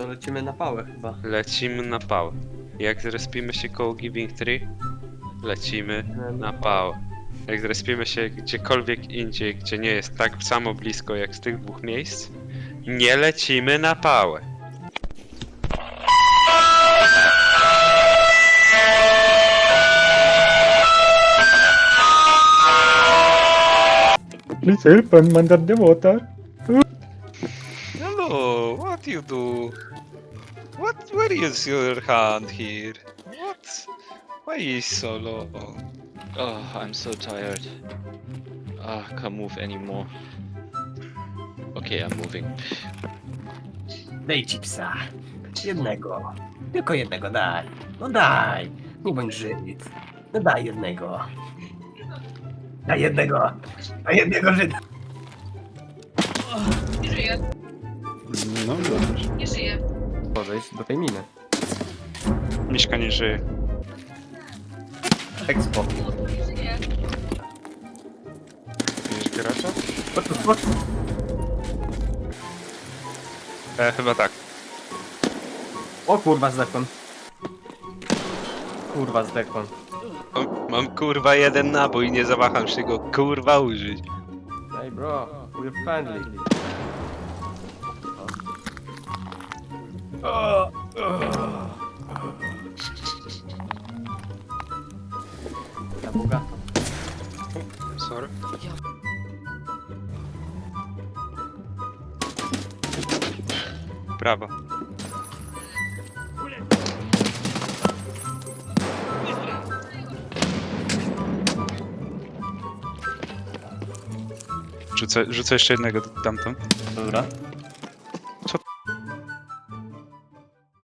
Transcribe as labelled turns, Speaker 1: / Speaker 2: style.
Speaker 1: To lecimy na pałę chyba.
Speaker 2: Lecimy na pałę. Jak zrespimy się koło Giving Tree, lecimy na pałę. Jak zrespimy się gdziekolwiek indziej, gdzie nie jest tak samo blisko jak z tych dwóch miejsc, nie lecimy na pałę.
Speaker 3: Please help, I'm under the water.
Speaker 4: Hello, what you do? What? Where is your hand here? What? Why is so low?
Speaker 5: Oh, I'm so tired. Ah, can't move anymore. Okay, I'm moving.
Speaker 6: Daj ci psa. Jednego. Tylko jednego daj. No daj. Nie bądź Żyd. No daj jednego. Daj jednego. Daj jednego Żyda.
Speaker 7: Nie żyje,
Speaker 3: No dobrze.
Speaker 7: nie żyje.
Speaker 1: Podejść do tej miny.
Speaker 4: Mieszka nie żyje.
Speaker 1: Expo.
Speaker 7: Nie żyje.
Speaker 4: Widzisz gracza? E, chyba tak.
Speaker 1: O kurwa, zdechłem. Kurwa, zdechłem.
Speaker 2: Mam, mam kurwa jeden nabój, nie zawaham się go kurwa użyć.
Speaker 1: Hey bro, we're friendly. Ta buga.
Speaker 2: Sorry. Brawo. Rzucę, rzucę jeszcze jednego tamtą.
Speaker 1: Dobra.